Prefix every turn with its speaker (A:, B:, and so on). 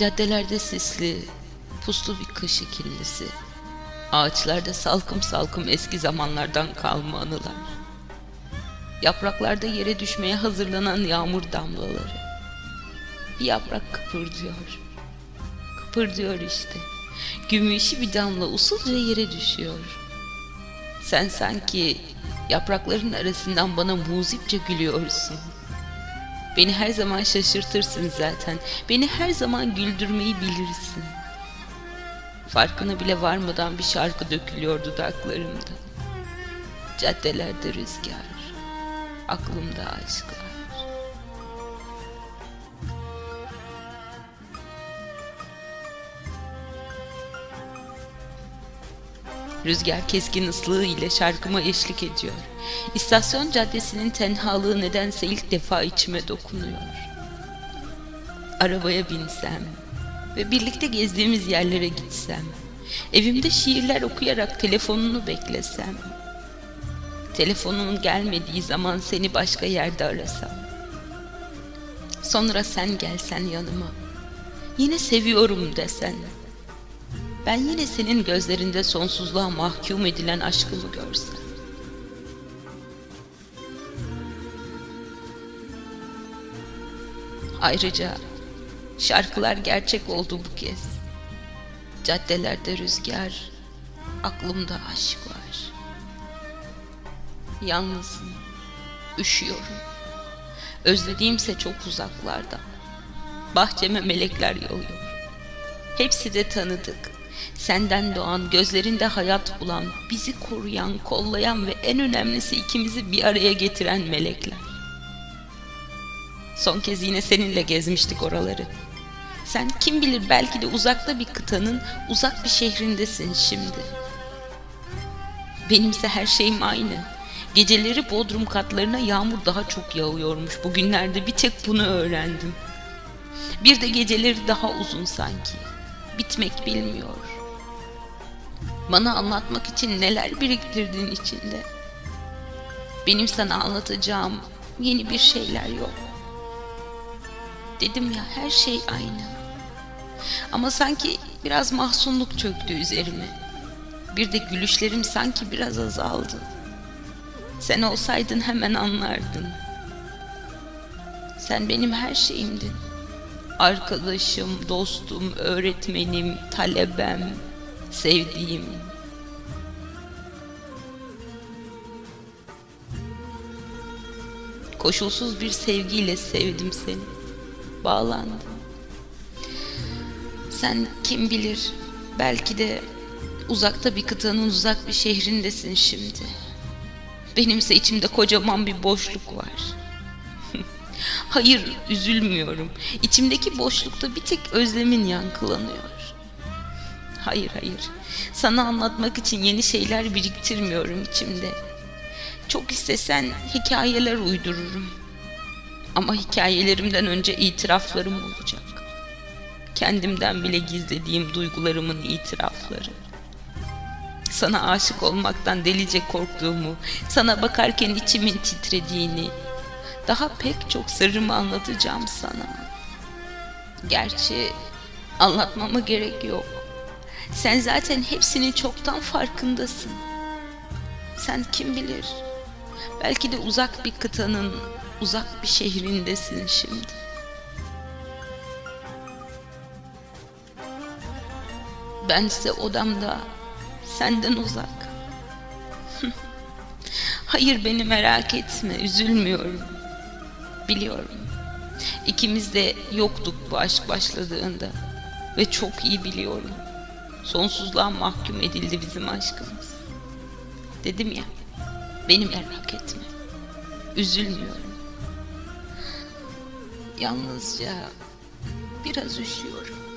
A: Caddelerde sisli, puslu bir kış ikillisi. Ağaçlarda salkım salkım eski zamanlardan kalma anılar. Yapraklarda yere düşmeye hazırlanan yağmur damlaları. Bir yaprak kıpırdıyor. Kıpırdıyor işte. Gümüşü bir damla usulca yere düşüyor. Sen sanki yaprakların arasından bana muzipçe gülüyorsun. Beni her zaman şaşırtırsın zaten. Beni her zaman güldürmeyi bilirsin. Farkına bile varmadan bir şarkı dökülüyor dudaklarımda. Caddelerde rüzgar, aklımda aşklar. Rüzgar keskin ıslığı ile şarkıma eşlik ediyor. İstasyon caddesinin tenhalığı nedense ilk defa içime dokunuyor. Arabaya binsem ve birlikte gezdiğimiz yerlere gitsem, evimde şiirler okuyarak telefonunu beklesem, telefonunun gelmediği zaman seni başka yerde arasam, sonra sen gelsen yanıma, yine seviyorum desen, ben yine senin gözlerinde sonsuzluğa mahkum edilen aşkımı görsem. Ayrıca şarkılar gerçek oldu bu kez. Caddelerde rüzgar, aklımda aşk var. Yalnızım, üşüyorum. Özlediğimse çok uzaklarda. Bahçeme melekler yağıyor. Hepsi de tanıdık. Senden doğan, gözlerinde hayat bulan, bizi koruyan, kollayan ve en önemlisi ikimizi bir araya getiren melekler. Son kez yine seninle gezmiştik oraları. Sen kim bilir belki de uzakta bir kıtanın uzak bir şehrindesin şimdi. Benimse her şeyim aynı. Geceleri bodrum katlarına yağmur daha çok yağıyormuş. Bugünlerde bir tek bunu öğrendim. Bir de geceleri daha uzun sanki. Bitmek bilmiyor. Bana anlatmak için neler biriktirdin içinde. Benim sana anlatacağım yeni bir şeyler yok. Dedim ya her şey aynı. Ama sanki biraz mahzunluk çöktü üzerime. Bir de gülüşlerim sanki biraz azaldı. Sen olsaydın hemen anlardın. Sen benim her şeyimdin. Arkadaşım, dostum, öğretmenim, talebem, sevdiğim. Koşulsuz bir sevgiyle sevdim seni. Bağlandım. Sen kim bilir belki de uzakta bir kıtanın uzak bir şehrindesin şimdi. Benimse içimde kocaman bir boşluk var. Hayır üzülmüyorum. İçimdeki boşlukta bir tek özlemin yankılanıyor. Hayır hayır. Sana anlatmak için yeni şeyler biriktirmiyorum içimde. Çok istesen hikayeler uydururum. Ama hikayelerimden önce itiraflarım olacak. Kendimden bile gizlediğim duygularımın itirafları. Sana aşık olmaktan delice korktuğumu, sana bakarken içimin titrediğini, daha pek çok sırrımı anlatacağım sana. Gerçi anlatmama gerek yok. Sen zaten hepsinin çoktan farkındasın. Sen kim bilir? Belki de uzak bir kıtanın uzak bir şehrindesin şimdi. Bense odamda senden uzak. Hayır beni merak etme, üzülmüyorum. Biliyorum. İkimiz de yoktuk bu aşk başladığında ve çok iyi biliyorum. Sonsuzluğa mahkum edildi bizim aşkımız. Dedim ya, beni merak etme. Üzülmüyorum. Yalnızca biraz üşüyorum.